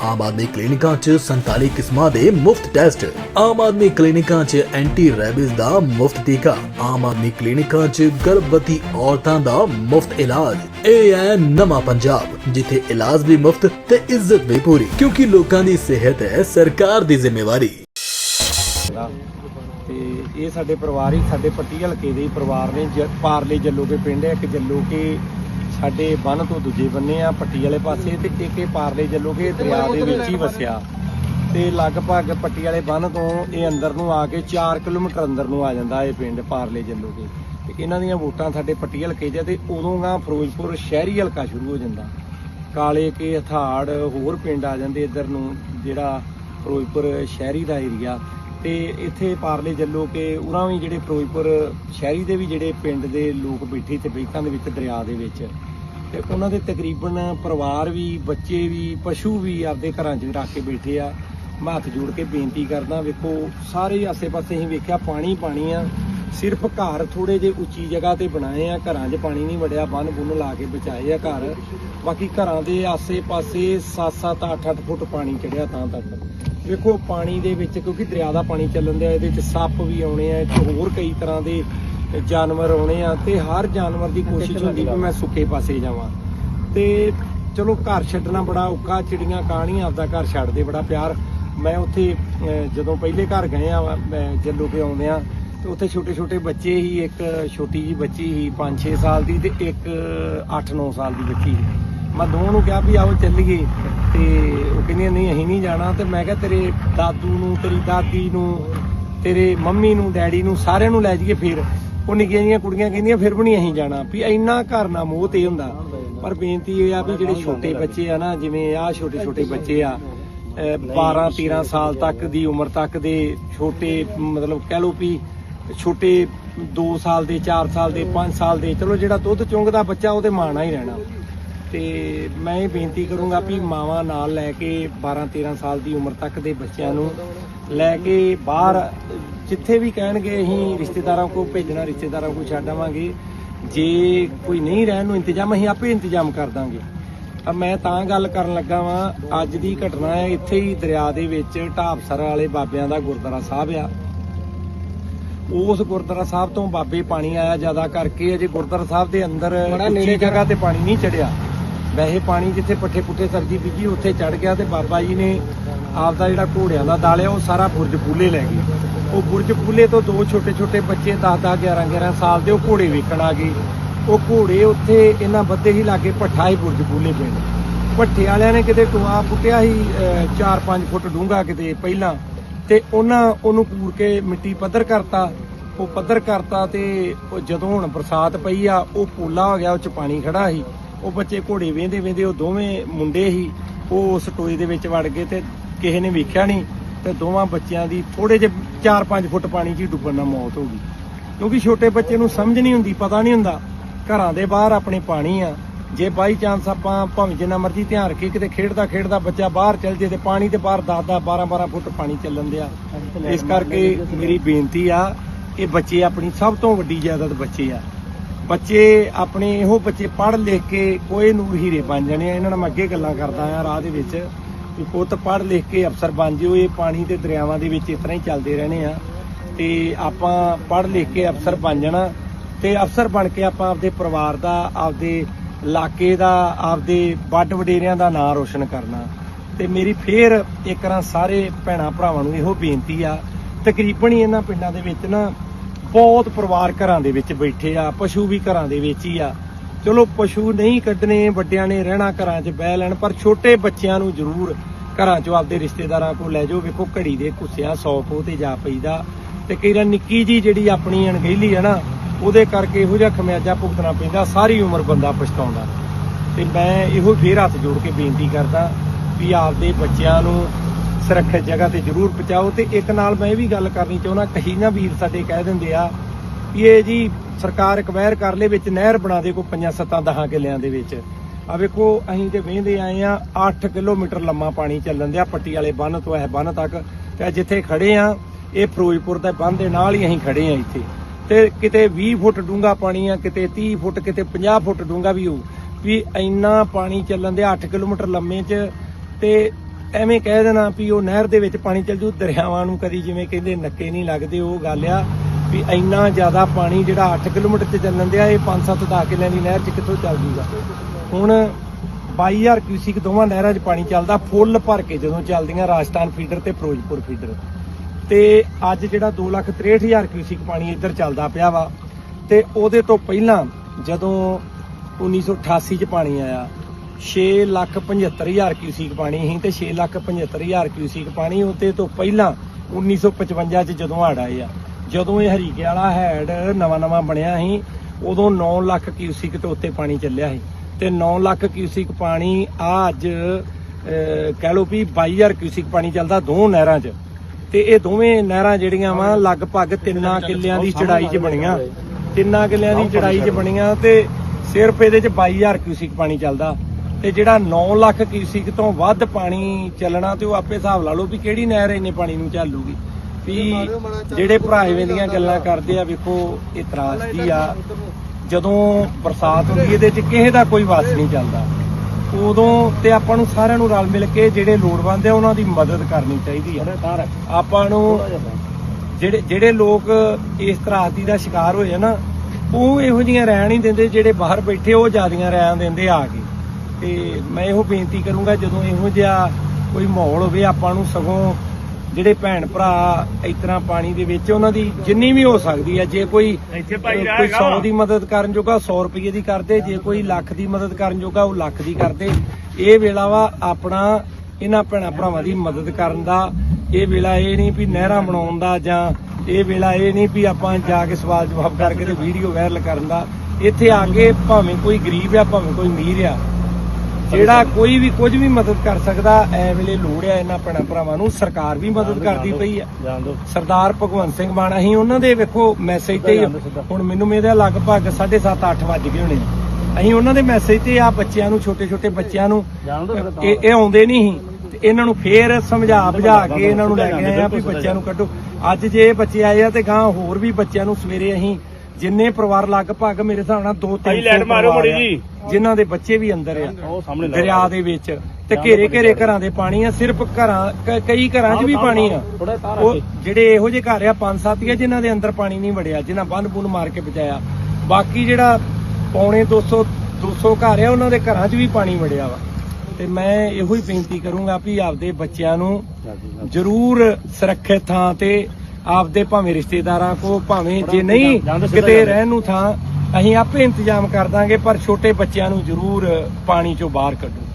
ਆਮ ਆਦਮੀ ਕਲੀਨਿਕਾਂ 'ਚ 47 ਕਿਸਮਾਂ ਦੇ ਮੁਫਤ ਟੈਸਟ। ਆਮ ਆਦਮੀ ਕਲੀਨਿਕਾਂ 'ਚ ਐਂਟੀ ਰੈਬਿਸ ਦਾ ਮੁਫਤ ਟੀਕਾ। ਆਮ ਆਦਮੀ ਕਲੀਨਿਕਾਂ 'ਚ ਗਰਭਵਤੀ ਔਰਤਾਂ ਦਾ ਮੁਫਤ ਇਲਾਜ। ਇਹ ਹੈ ਨਵਾਂ ਪੰਜਾਬ, ਜਿੱਥੇ ਇਲਾਜ ਵੀ ਮੁਫਤ ਤੇ ਇੱਜ਼ਤ ਵੀ ਪੂਰੀ, ਕਿਉਂਕਿ ਲੋਕਾਂ ਦੀ ਸਿਹਤ ਹੈ ਸਰਕਾਰ ਦੀ ਜ਼ਿੰਮੇਵਾਰੀ। ਤੇ ਇਹ ਸਾਡੇ ਪਰਿਵਾਰ ਹੀ, ਸਾਡੇ ਪੱਟੀ ਹਲਕੇ ਦੇ ਹੀ ਪਰਿਵਾਰ ਨੇ ਪਾਰਲੇ ਜੱਲੋ ਕੇ ਪਿੰਡ ਹੈ, ਇੱਕ ਜੱਲੋ ਕੇ ਸਾਡੇ ਬੰਨ ਤੋਂ ਦੂਜੇ ਬੰਨੇ ਆ ਪੱਟੀ ਵਾਲੇ ਪਾਸੇ ਤੇ ਇੱਕ ਇਹ ਪਾਰਲੇ ਜੱਲੋ ਕੇ ਦਰਿਆ ਦੇ ਵਿੱਚ ਹੀ ਵਸਿਆ। ਤੇ ਲਗਭਗ ਪੱਟੀ ਵਾਲੇ ਬੰਨ ਤੋਂ ਇਹ ਅੰਦਰ ਨੂੰ ਆ ਕੇ 4 ਕਿਲੋਮੀਟਰ ਅੰਦਰ ਨੂੰ ਆ ਜਾਂਦਾ ਇਹ ਪਿੰਡ ਪਾਰਲੇ ਜੱਲੋ ਕੇ। ਤੇ ਇਹਨਾਂ ਦੀਆਂ ਵੋਟਾਂ ਸਾਡੇ ਪੱਟੀ ਹਲਕੇ ਆ ਤੇ ਉਦੋਂ ਗਾ ਫਿਰੋਜ਼ਪੁਰ ਸ਼ਹਿਰੀ ਹਲਕਾ ਸ਼ੁਰੂ ਹੋ ਜਾਂਦਾ। ਕਾਲੇ ਕੇ ਹਥਾੜ ਹੋਰ ਪਿੰਡ ਆ ਜਾਂਦੇ ਇੱਧਰ ਨੂੰ ਜਿਹੜਾ ਫਿਰੋਜ਼ਪੁਰ ਸ਼ਹਿਰੀ ਦਾ ਏਰੀਆ ਤੇ ਇੱਥੇ ਪਾਰਲੇ ਜੱਲੋ ਕੇ ਉਰਾਂ ਵੀ ਜਿਹੜੇ ਫਿਰੋਜ਼ਪੁਰ ਸ਼ਹਿਰੀ ਦੇ ਵੀ ਜਿਹੜੇ ਪਿੰਡ ਦੇ ਲੋਕ ਬੈਠੇ ਤੇ ਬੈਠਾਂ ਦੇ ਵਿੱਚ ਦਰਿਆ ਦੇ ਵਿੱਚ, ਤੇ ਉਹਨਾਂ ਦੇ ਤਕਰੀਬਨ ਪਰਿਵਾਰ ਵੀ, ਬੱਚੇ ਵੀ, ਪਸ਼ੂ ਵੀ ਆਪਦੇ ਘਰਾਂ 'ਚ ਰੱਖ ਕੇ ਬੈਠੇ ਆ। ਮੈਂ ਹੱਥ ਜੋੜ ਕੇ ਬੇਨਤੀ ਕਰਦਾ, ਵੇਖੋ, ਸਾਰੇ ਆਸੇ-ਪਾਸੇ ਅਸੀਂ ਵੇਖਿਆ ਪਾਣੀ ਪਾਣੀ ਆ। ਸਿਰਫ ਘਰ ਥੋੜੇ ਜੇ ਉੱਚੀ ਜਗ੍ਹਾ ਤੇ ਬਣਾਏ ਆ ਘਰਾਂ 'ਚ ਪਾਣੀ ਨਹੀਂ ਵੜਿਆ ਬੰਨ ਬੁੰਨ ਲਾ ਕੇ ਬਚਾਏ ਆ ਘਰ। ਬਾਕੀ ਘਰਾਂ ਦੇ ਆਸੇ-ਪਾਸੇ 7-7 8-8 ਫੁੱਟ ਪਾਣੀ ਚੜਿਆ ਤਾਂ ਤੱਕ। ਵੇਖੋ ਪਾਣੀ ਦੇ ਵਿੱਚ ਕਿਉਂਕਿ ਦਰਿਆ ਦਾ ਪਾਣੀ ਚੱਲਣ ਦਿਆ ਇਹਦੇ ਵਿੱਚ ਸੱਪ ਵੀ ਆਉਣੇ ਆ ਇੱਥੇ ਹੋਰ ਕਈ ਤਰ੍ਹਾਂ ਦੇ ਜਾਨਵਰ ਆਉਣੇ ਆ ਤੇ ਹਰ ਜਾਨਵਰ ਦੀ ਕੋਸ਼ਿਸ਼ ਹੁੰਦੀ ਵੀ ਮੈਂ ਸੁੱਕੇ ਪਾਸੇ ਜਾਵਾਂ। ਤੇ ਚਲੋ ਘਰ ਛੱਡਣਾ ਬੜਾ ਔਖਾ ਚਿੜੀਆਂ ਕਾਣੀਆਂ ਆਪਦਾ ਘਰ ਛੱਡਦੇ ਬੜਾ ਪਿਆਰ। ਮੈਂ ਉੱਥੇ ਜਦੋਂ ਪਹਿਲੇ ਘਰ ਗਏ ਆ ਜੱਲੋ ਕੇ ਆਉਂਦੇ ਆ ਤੇ ਉੱਥੇ ਛੋਟੇ ਛੋਟੇ ਬੱਚੇ ਹੀ ਇੱਕ ਛੋਟੀ ਜੀ ਬੱਚੀ ਸੀ 5-6 ਸਾਲ ਦੀ ਤੇ ਇੱਕ 8-9 ਸਾਲ ਦੀ ਬੱਚੀ ਸੀ। ਮੈਂ ਦੋਵਾਂ ਨੂੰ ਕਿਹਾ ਵੀ ਆਓ ਚੱਲੀਏ ਤੇ ਉਹ ਕਹਿੰਦੀਆਂ ਨਹੀਂ ਅਸੀਂ ਨਹੀਂ ਜਾਣਾ ਤੇ ਮੈਂ ਕਿਹਾ ਤੇਰੇ ਦਾਦੂ ਨੂੰ, ਤੇਰੀ ਦਾਦੀ ਨੂੰ, ਤੇਰੇ ਮੰਮੀ ਨੂੰ, ਡੈਡੀ ਨੂੰ, ਸਾਰਿਆਂ ਨੂੰ ਲੈ ਜਾਈਏ ਫਿਰ। ਉਹ ਨਿੱਕੀਆਂ ਜਿਹੀਆਂ ਕੁੜੀਆਂ ਕਹਿੰਦੀਆਂ, ਫਿਰ ਵੀ ਨਹੀਂ ਅਸੀਂ ਜਾਣਾ। ਵੀ ਇੰਨਾ ਘਰ ਨਾ ਮੋਹ ਤੇ ਹੁੰਦਾ। ਪਰ ਬੇਨਤੀ ਇਹ ਆ ਵੀ ਜਿਹੜੇ ਛੋਟੇ ਬੱਚੇ ਆ ਨਾ, ਜਿਵੇਂ ਆਹ ਛੋਟੇ ਛੋਟੇ ਬੱਚੇ ਆ 12 13 ਸਾਲ ਤੱਕ ਦੀ ਉਮਰ ਤੱਕ ਦੇ ਛੋਟੇ, ਮਤਲਬ ਕਹਿ ਲੋ ਵੀ ਛੋਟੇ 2 ਸਾਲ ਦੇ 4 ਸਾਲ ਦੇ 5 ਸਾਲ ਦੇ। ਚਲੋ ਜਿਹੜਾ ਦੁੱਧ ਚੁੰਗਦਾ ਬੱਚਾ, ਉਹਦੇ ਮਾਣਾ ਹੀ ਰਹਿਣਾ। ਤੇ ਮੈਂ ਇਹ ਬੇਨਤੀ ਕਰੂੰਗਾ ਵੀ ਮਾਵਾਂ ਨਾਲ ਲੈ ਕੇ 12 13 ਸਾਲ ਦੀ ਉਮਰ ਤੱਕ ਦੇ ਬੱਚਿਆਂ ਨੂੰ ਲੈ ਕੇ ਬਾਹਰ, ਜਿੱਥੇ ਵੀ ਕਹਿਣਗੇ, ਅਸੀਂ ਰਿਸ਼ਤੇਦਾਰਾਂ ਕੋਲ ਭੇਜਣਾ, ਰਿਸ਼ਤੇਦਾਰਾਂ ਕੋਲ ਛੱਡ ਆਵਾਂਗੇ। ਜੇ ਕੋਈ ਨਹੀਂ ਰਹਿਣ ਨੂੰ ਇੰਤਜ਼ਾਮ, ਅਸੀਂ ਆਪੇ ਇੰਤਜ਼ਾਮ ਕਰ ਦਾਂਗੇ। ਆ ਮੈਂ ਤਾਂ ਗੱਲ ਕਰਨ ਲੱਗਾ ਵਾਂ, ਅੱਜ ਦੀ ਘਟਨਾ ਹੈ, ਇੱਥੇ ਹੀ ਦਰਿਆ ਦੇ ਵਿੱਚ ਢਾਬਸਰ ਵਾਲੇ ਬਾਬਿਆਂ ਦਾ ਗੁਰਦੁਆਰਾ ਸਾਹਿਬ ਆ। ਉਸ ਗੁਰਦੁਆਰਾ ਸਾਹਿਬ ਤੋਂ ਬਾਬੇ ਪਾਣੀ ਆਇਆ ਜ਼ਿਆਦਾ ਕਰਕੇ ਅਜੇ ਗੁਰਦੁਆਰਾ ਸਾਹਿਬ ਦੇ ਅੰਦਰ ਉੱਚੀ ਜਗ੍ਹਾ ਤੇ ਪਾਣੀ ਨਹੀਂ ਚੜਿਆ। ਵੈਸੇ ਪਾਣੀ ਜਿੱਥੇ ਪੱਠੇ ਪੁੱਠੇ ਸਬਜ਼ੀ ਬੀਜੀ ਉੱਥੇ ਚੜ ਗਿਆ ਤੇ ਬਾਬਾ ਜੀ ਨੇ ਆਪਦਾ ਜਿਹੜਾ ਘੋੜਿਆਂ ਦਾ ਦਲ ਆ ਉਹ ਸਾਰਾ ਬੁਰਜ ਪੂਲੇ ਲੈ ਗਏ। ਉਹ ਬੁਰਜ ਪੂਲੇ ਤੋਂ ਦੋ ਛੋਟੇ ਛੋਟੇ ਬੱਚੇ 10 10 11 11 ਸਾਲ ਦੇ ਉਹ ਘੋੜੇ ਵੇਖਣ ਆ ਗਏ। ਉਹ ਘੋੜੇ ਉੱਥੇ ਇਹਨਾਂ ਬੱਦੇ ਹੀ ਲਾਗੇ ਪੱਠਾ ਹੀ ਬੁਰਜ ਪੂਲੇ ਪਿੰਡ ਭੱਠੇ ਵਾਲਿਆਂ ਨੇ ਕਿਤੇ ਟੋਆ ਪੁੱਟਿਆ ਸੀ 4-5 ਫੁੱਟ ਡੂੰਘਾ ਕਿਤੇ ਪਹਿਲਾਂ। ਤੇ ਉਹਨਾਂ, ਉਹਨੂੰ ਪੂਰ ਕੇ ਮਿੱਟੀ ਪੱਧਰ ਕਰਤਾ, ਉਹ ਪੱਧਰ ਕਰਤਾ ਤੇ ਉਹ ਜਦੋਂ ਹੁਣ ਬਰਸਾਤ ਪਈ ਆ, ਉਹ ਪੋਲਾ ਹੋ ਗਿਆ, ਉਹ ਚ ਪਾਣੀ ਖੜਾ ਸੀ। ਉਹ ਬੱਚੇ ਘੋੜੇ ਵੇਂਦੇ ਵੇਂਦੇ ਉਹ ਦੋਵੇਂ ਮੁੰਡੇ ਸੀ, ਉਹ ਉਸ ਟੋਏ ਦੇ ਵਿੱਚ ਵੜ ਗਏ ਤੇ ਕਿਸੇ ਨੇ ਵੇਖਿਆ ਨਹੀਂ ਤੇ ਦੋਵਾਂ ਬੱਚਿਆਂ ਦੀ ਥੋੜੇ ਜਿਹੇ 4-5 ਫੁੱਟ ਪਾਣੀ 'ਚ ਡੁੱਬਣ ਨਾਲ ਮੌਤ ਹੋ ਗਈ। ਕਿਉਂਕਿ ਛੋਟੇ ਬੱਚੇ ਨੂੰ ਸਮਝ ਨਹੀਂ ਹੁੰਦੀ, ਪਤਾ ਨਹੀਂ ਹੁੰਦਾ। ਘਰਾਂ ਦੇ ਬਾਹਰ ਆਪਣੇ ਪਾਣੀ ਆ। ਜੇ ਬਾਈ ਚਾਂਸ ਆਪਾਂ ਭਾਵੇਂ ਜਿੰਨਾ ਮਰਜ਼ੀ ਧਿਆਨ ਰੱਖੀ ਕਿਤੇ ਖੇਡਦਾ ਖੇਡਦਾ ਬੱਚਾ ਬਾਹਰ ਚੱਲ ਜੇ ਤੇ ਪਾਣੀ ਤੇ ਬਾਹਰ 10-10 12-12 ਫੁੱਟ ਪਾਣੀ ਚੱਲਣ ਦਿਆ। ਇਸ ਕਰਕੇ ਮੇਰੀ ਬੇਨਤੀ ਆ ਕਿ ਬੱਚੇ ਆਪਣੀ ਸਭ ਤੋਂ ਵੱਡੀ ਜਾਇਦਾਦ ਬੱਚੇ ਆ। ਬੱਚੇ ਆਪਣੇ ਇਹੋ ਬੱਚੇ ਪੜ੍ਹ ਲਿਖ ਕੇ ਕੋਈ ਨੂਰ ਹੀਰੇ ਬਣ ਜਾਣੇ ਆ। ਇਹਨਾਂ ਨਾਲ ਮੈਂ ਅੱਗੇ ਗੱਲਾਂ ਕਰਦਾ ਆ ਰਾਹ ਦੇ ਵਿੱਚ ਵੀ ਪੁੱਤ ਪੜ੍ਹ ਲਿਖ ਕੇ ਅਫਸਰ ਬਣ ਜਿਓ ਇਹ ਪਾਣੀ ਤੇ ਦਰਿਆਵਾਂ ਦੇ ਵਿੱਚ ਇਸ ਤਰ੍ਹਾਂ ਹੀ ਚੱਲਦੇ ਰਹਿਣੇ ਆ। ਤੇ ਆਪਾਂ ਪੜ੍ਹ ਲਿਖ ਕੇ ਅਫਸਰ ਬਣ ਜਾਣਾ ਤੇ ਅਫਸਰ ਬਣ ਕੇ ਆਪਾਂ ਆਪਦੇ ਪਰਿਵਾਰ ਦਾ, ਆਪਦੇ ਇਲਾਕੇ ਦਾ, ਆਪਦੇ ਵੱਡ ਵਡੇਰਿਆਂ ਦਾ ਨਾਂ ਰੋਸ਼ਨ ਕਰਨਾ। ਤੇ ਮੇਰੀ ਫੇਰ ਇੱਕ ਵਾਰ ਸਾਰੇ ਭੈਣਾ ਭਰਾਵਾਂ ਨੂੰ ਇਹੋ ਬੇਨਤੀ ਆ, ਤਕਰੀਬਨ ਹੀ ਇਹਨਾਂ ਪਿੰਡਾਂ ਦੇ ਵਿੱਚ ਨਾ ਬਹੁਤ ਪਰਿਵਾਰ ਘਰਾਂ ਦੇ ਵਿੱਚ ਬੈਠੇ ਆ, ਪਸ਼ੂ ਵੀ ਘਰਾਂ ਦੇ ਵਿੱਚ ਹੀ ਆ। ਚਲੋ, ਪਸ਼ੂ ਨਹੀਂ ਕੱਢਣੇ, ਵੱਡਿਆਂ ਨੇ ਰਹਿਣਾ ਘਰਾਂ 'ਚ ਬਹਿ ਲੈਣ, ਪਰ ਛੋਟੇ ਬੱਚਿਆਂ ਨੂੰ ਜ਼ਰੂਰ ਘਰਾਂ 'ਚੋਂ ਆਪਦੇ ਰਿਸ਼ਤੇਦਾਰਾਂ ਕੋਲ ਲੈ ਜਾਓ। ਵੇਖੋ, ਘੜੀ ਦੇ ਘੁੱਸਿਆ 100 ਕੋ ਤੇ ਜਾ ਪਈਦਾ। ਤੇ ਕਈ ਵਾਰ ਨਿੱਕੀ ਜੀ ਜਿਹੜੀ ਆਪਣੀ ਅਣਗਹਿਲੀ ਹੈ ਨਾ ਉਹਦੇ ਕਰਕੇ ਇਹੋ ਜਿਹਾ ਖਮਿਆਜਾ ਭੁਗਤਣਾ ਪੈਂਦਾ, ਸਾਰੀ ਉਮਰ ਬੰਦਾ ਪਛਤਾਉਂਦਾ। ਤੇ ਮੈਂ ਇਹੋ ਫੇਰ ਹੱਥ ਜੋੜ ਕੇ ਬੇਨਤੀ ਕਰਦਾ ਵੀ ਆਪਦੇ ਬੱਚਿਆਂ ਨੂੰ ਸੁਰੱਖਿਅਤ ਜਗ੍ਹਾ ਤੇ ਜ਼ਰੂਰ ਪਹੁੰਚਾਓ ਤੇ ਇੱਕ ਨਾਲ ਮੈਂ ਇਹ ਵੀ ਗੱਲ ਕਰਨੀ ਚਾਹੁੰਦਾ, ਕਹੀ ਨਾ ਵੀਰ ਸਾਡੇ ਕਹਿ ਦਿੰਦੇ ਆ ਵੀ ਇਹ ਜੀ ਸਰਕਾਰ ਅਕਵਾਇਰ ਕਰ ਲੇ ਵਿੱਚ ਨਹਿਰ ਬਣਾ ਦੇ ਕੋਈ ਪੰਜਾਂ ਸੱਤਾਂ ਦਹਾਂ ਕਿੱਲਿਆਂ ਦੇ ਵਿੱਚ। ਆ ਵੇਖੋ, ਅਸੀਂ ਤੇ ਵੇਂਦੇ ਆਏ ਆ 8 ਕਿਲੋਮੀਟਰ ਲੰਮਾ ਪਾਣੀ ਚੱਲਣ ਦਿਆ, ਪੱਟੀ ਵਾਲੇ ਬੰਨ ਤੋਂ ਇਹ ਬੰਨ ਤੱਕ, ਤੇ ਜਿੱਥੇ ਖੜੇ ਆ, ਇਹ ਫਿਰੋਜ਼ਪੁਰ ਦੇ ਬੰਨ ਦੇ ਨਾਲ ਹੀ ਅਸੀਂ ਖੜੇ ਆ ਇੱਥੇ। ਤੇ ਕਿਤੇ 20 ਫੁੱਟ ਡੂੰਘਾ ਪਾਣੀ ਆ, ਕਿਤੇ 30 ਫੁੱਟ, ਕਿਤੇ 50 ਫੁੱਟ ਡੂੰਘਾ ਵੀ ਹੋਊ। ਵੀ ਇੰਨਾ ਪਾਣੀ ਚੱਲਣ ਦੇ 8 ਕਿਲੋਮੀਟਰ ਲੰਮੇ 'ਚ ਤੇ ਐਵੇਂ ਕਹਿ ਦੇਣਾ ਵੀ ਉਹ ਨਹਿਰ ਦੇ ਵਿੱਚ ਪਾਣੀ ਚੱਲ ਜੂ, ਦਰਿਆਵਾਂ ਨੂੰ ਕਦੀ ਜਿਵੇਂ ਕਹਿੰਦੇ ਨੱਕੇ ਨਹੀਂ ਲੱਗਦੇ, ਉਹ ਗੱਲ ਆ। ਵੀ ਇੰਨਾ ਜ਼ਿਆਦਾ ਪਾਣੀ ਜਿਹੜਾ 8 ਕਿਲੋਮੀਟਰ ਤੇ ਚੱਲਣ ਦਿਆ, ਇਹ 5-7 10 ਕਿਲਿਆਂ ਦੀ ਨਹਿਰ 'ਚ ਕਿੱਥੋਂ ਚੱਲ ਜੂਗਾ? ਹੁਣ 22000 ਕਿਊਸਿਕ ਦੋਵਾਂ ਨਹਿਰਾਂ 'ਚ ਪਾਣੀ ਚੱਲਦਾ, ਫੁੱਲ ਭਰ ਕੇ ਜਦੋਂ ਚੱਲਦੀਆਂ ਰਾਜਸਥਾਨ ਫੀਡਰ ਤੇ ਫਿਰੋਜ਼ਪੁਰ ਫੀਡਰ। ਤੇ ਅੱਜ ਜਿਹੜਾ 263000 ਕਿਊਸਿਕ ਪਾਣੀ ਇੱਧਰ ਚੱਲਦਾ ਪਿਆ ਵਾ ਤੇ ਉਹਦੇ ਤੋਂ ਪਹਿਲਾਂ ਜਦੋਂ 1988 ਚ ਪਾਣੀ ਆਇਆ 675000 ਕਿਊਸਿਕ ਪਾਣੀ ਸੀ ਤੇ 675000 ਕਿਊਸਿਕ ਪਾਣੀ ਉਹਦੇ ਤੋਂ ਪਹਿਲਾਂ 1955 ਚ ਜਦੋਂ ਹੜ ਆਏ ਆ। ਜਦੋਂ ਇਹ ਹਰੀਕੇ ਵਾਲਾ ਹੈਡ ਨਵਾਂ ਨਵਾਂ ਬਣਿਆ ਸੀ, ਉਦੋਂ 9 ਲੱਖ ਕਿਊਸਿਕ ਤੋਂ ਉੱਤੇ ਪਾਣੀ ਚੱਲਿਆ ਸੀ। ਤੇ 9 ਲੱਖ ਕਿਊਸਿਕ ਪਾਣੀ ਆ ਅੱਜ ਕਹਿ ਲਓ ਵੀ 22000 ਕਿਊਸਿਕ ਪਾਣੀ ਚੱਲਦਾ ਦੋ ਨਹਿਰਾਂ 'ਚ। ਤੇ ਇਹ ਦੋਵੇਂ ਨਹਿਰਾਂ ਜਿਹੜੀਆਂ ਵਾ ਲਗਭਗ ਤਿੰਨਾਂ ਕਿੱਲਿਆਂ ਦੀ ਚੜਾਈ 'ਚ ਬਣੀਆਂ। ਤਿੰਨਾਂ ਕਿੱਲਿਆਂ ਦੀ ਚੜਾਈ 'ਚ ਬਣੀਆਂ ਤੇ ਸਿਰਫ ਇਹਦੇ 'ਚ 22000 ਕਿਊਸਿਕ ਪਾਣੀ ਚੱਲਦਾ। ਤੇ ਜਿਹੜਾ 9 ਲੱਖ ਕਿਊਸਿਕ ਤੋਂ ਵੱਧ ਪਾਣੀ ਚੱਲਣਾ ਤੇ ਉਹ ਆਪੇ ਹਿਸਾਬ ਲਾ ਲਓ ਵੀ ਕਿਹੜੀ ਨਹਿਰ ਇੰਨੇ ਪਾਣੀ ਨੂੰ ਝੱਲੂਗੀ ਵੀ ਜਿਹੜੇ ਭਰਾ ਐਵੇਂ ਦੀਆਂ ਗੱਲਾਂ ਕਰਦੇ ਆ ਵੇਖੋ ਇਹ ਤਰਾਸਦੀ ਆ। ਜਦੋਂ ਬਰਸਾਤ ਹੁੰਦੀ ਇਹਦੇ 'ਚ ਕਿਸੇ ਦਾ ਕੋਈ ਵਾਸ ਨਹੀਂ ਚੱਲਦਾ। ਉਦੋਂ ਤੇ ਆਪਾਂ ਨੂੰ ਸਾਰਿਆਂ ਨੂੰ ਰਲ ਮਿਲ ਕੇ ਜਿਹੜੇ ਲੋੜਵੰਦ ਆ ਉਹਨਾਂ ਦੀ ਮਦਦ ਕਰਨੀ ਚਾਹੀਦੀ ਆ। ਆਪਾਂ ਨੂੰ ਜਿਹੜੇ ਜਿਹੜੇ ਲੋਕ ਇਸ ਤਰਾਸਦੀ ਦਾ ਸ਼ਿਕਾਰ ਹੋਏ ਆ ਨਾ ਉਹ ਇਹੋ ਜਿਹੀਆਂ ਰਹਿਣ ਨਹੀਂ ਦਿੰਦੇ ਜਿਹੜੇ ਬਾਹਰ ਬੈਠੇ ਉਹ ਜਿਆਦੀਆਂ ਰਹਿਣ ਦਿੰਦੇ ਆ ਕੇ। ਤੇ ਮੈਂ ਇਹੋ ਬੇਨਤੀ ਕਰੂੰਗਾ ਜਦੋਂ ਇਹੋ ਜਿਹਾ ਕੋਈ ਮਾਹੌਲ ਹੋਵੇ ਆਪਾਂ ਨੂੰ ਸਗੋਂ ਜਿਹੜੇ ਭੈਣ ਭਰਾ ਇਸ ਤਰ੍ਹਾਂ ਪਾਣੀ ਦੇ ਵਿੱਚ ਉਹਨਾਂ ਦੀ ਜਿੰਨੀ ਵੀ ਹੋ ਸਕਦੀ ਹੈ ਜੇ ਕੋਈ ਕੋਈ 100 ਦੀ ਮਦਦ ਕਰਨ ਜੋਗਾ 100 ਰੁਪਏ ਦੀ ਕਰਦੇ ਜੇ ਕੋਈ ਲੱਖ ਦੀ ਮਦਦ ਕਰਨ ਜੋਗਾ ਉਹ ਲੱਖ ਦੀ ਕਰਦੇ। ਇਹ ਵੇਲਾ ਵਾ ਆਪਣਾ ਇਹਨਾਂ ਭੈਣਾਂ ਭਰਾਵਾਂ ਦੀ ਮਦਦ ਕਰਨ ਦਾ। ਇਹ ਵੇਲਾ ਇਹ ਨਹੀਂ ਵੀ ਨਹਿਰਾਂ ਬਣਾਉਣ ਦਾ ਜਾਂ ਇਹ ਵੇਲਾ ਇਹ ਨਹੀਂ ਵੀ ਆਪਾਂ ਜਾ ਕੇ ਸਵਾਲ ਜਵਾਬ ਕਰਕੇ ਤੇ ਵੀਡੀਓ ਵਾਇਰਲ ਕਰਨ ਦਾ। ਇੱਥੇ ਆ ਕੇ ਭਾਵੇਂ ਕੋਈ ਗਰੀਬ ਆ ਭਾਵੇਂ ਕੋਈ ਅਮੀਰ ਆ ਜਿਹੜਾ ਕੋਈ ਵੀ ਕੁਝ ਵੀ ਮਦਦ ਕਰ ਸਕਦਾ ਐ ਵੇਲੇ ਲੋੜ ਆ ਇਹਨਾਂ ਭੈਣਾਂ ਭਰਾਵਾਂ ਨੂੰ ਸਰਕਾਰ ਵੀ ਮਦਦ ਕਰਦੀ ਪਈ ਆ। ਸਰਦਾਰ ਭਗਵੰਤ ਸਿੰਘ ਮਾਨ ਅਸੀਂ ਉਹਨਾਂ ਦੇ ਵੇਖੋ ਮੈਸੇਜ ਤੇ ਹੁਣ ਮੈਨੂੰ ਮੇਰੇ ਲਗਭਗ 7:30 8 ਵੱਜ ਗਏ ਹੋਣੇ। ਅਸੀਂ ਉਹਨਾਂ ਦੇ ਮੈਸੇਜ ਤੇ ਆ ਬੱਚਿਆਂ ਨੂੰ ਛੋਟੇ ਛੋਟੇ ਬੱਚਿਆਂ ਨੂੰ। ਇਹ ਆਉਂਦੇ ਨਹੀਂ ਸੀ। ਤੇ ਇਹਨਾਂ ਨੂੰ ਫੇਰ ਸਮਝਾ ਬੁਝਾ ਕੇ ਇਹਨਾਂ ਨੂੰ ਲੈ ਕੇ ਆਏ ਆ ਵੀ ਬੱਚਿਆਂ ਨੂੰ ਕੱਢੋ। ਅੱਜ ਜੇ ਇਹ ਬੱਚੇ ਆਏ ਆ ਤੇ ਗਾਂ ਹੋਰ ਵੀ ਬੱਚਿਆਂ ਨੂੰ ਸਵੇਰੇ ਅਸੀਂ ਜਿੰਨੇ ਪਰਿਵਾਰ ਲਗਭਗ ਮੇਰੇ ਹਿਸਾਬ ਨਾਲ 2 3 ਲਾਈਟ ਮਾਰੋ ਮੜੀ ਜੀ। ਜਿਨ੍ਹਾਂ ਦੇ ਬੱਚੇ ਵੀ ਅੰਦਰ ਆ। ਉਹ ਸਾਹਮਣੇ ਦਰਿਆ ਦੇ ਵਿੱਚ ਤੇ ਘੇਰੇ ਘੇਰੇ ਘਰਾਂ ਦੇ ਪਾਣੀ ਆ ਸਿਰਫ ਘਰਾਂ ਕ- ਕਈ ਘਰਾਂ 'ਚ ਵੀ ਪਾਣੀ ਆ। ਉਹ ਜਿਹੜੇ ਇਹੋ ਜਿਹੇ ਘਰ ਆ ਪੰਜ ਸੱਤ ਹੀ ਆ ਜਿਨ੍ਹਾਂ ਦੇ ਅੰਦਰ ਪਾਣੀ ਨਹੀਂ ਵੜਿਆ ਜਿਨ੍ਹਾਂ ਬੰਨ ਬੁੰਨ ਮਾਰ ਕੇ ਬਚਾਇਆ। ਬਾਕੀ ਜਿਹੜਾ ਪੌਣੇ 200 200 ਘਰ ਆ ਉਹਨਾਂ ਦੇ ਘਰਾਂ 'ਚ ਵੀ ਪਾਣੀ ਵੜਿਆ ਵਾ। ਤੇ ਮੈਂ ਇਹੋ ਹੀ ਬੇਨਤੀ ਕਰੂੰਗਾ ਵੀ ਆਪਦੇ ਬੱਚਿਆਂ ਨੂੰ ਜ਼ਰੂਰ ਸੁਰੱਖਿਅਤ ਥਾਂ ਤੇ ਆਪਦੇ ਭਾਵੇਂ ਰਿਸ਼ਤੇਦਾਰਾਂ ਕੋ ਭਾਵੇਂ ਜੇ ਨਹੀਂ ਕਿਤੇ ਰਹਿਣ ਨੂੰ ਥਾਂ ਅਸੀਂ ਆਪੇ ਇੰਤਜ਼ਾਮ ਕਰ ਦਾਂਗੇ ਪਰ ਛੋਟੇ ਬੱਚਿਆਂ ਨੂੰ ਜ਼ਰੂਰ ਪਾਣੀ ਚੋਂ ਬਾਹਰ ਕੱਢੋ।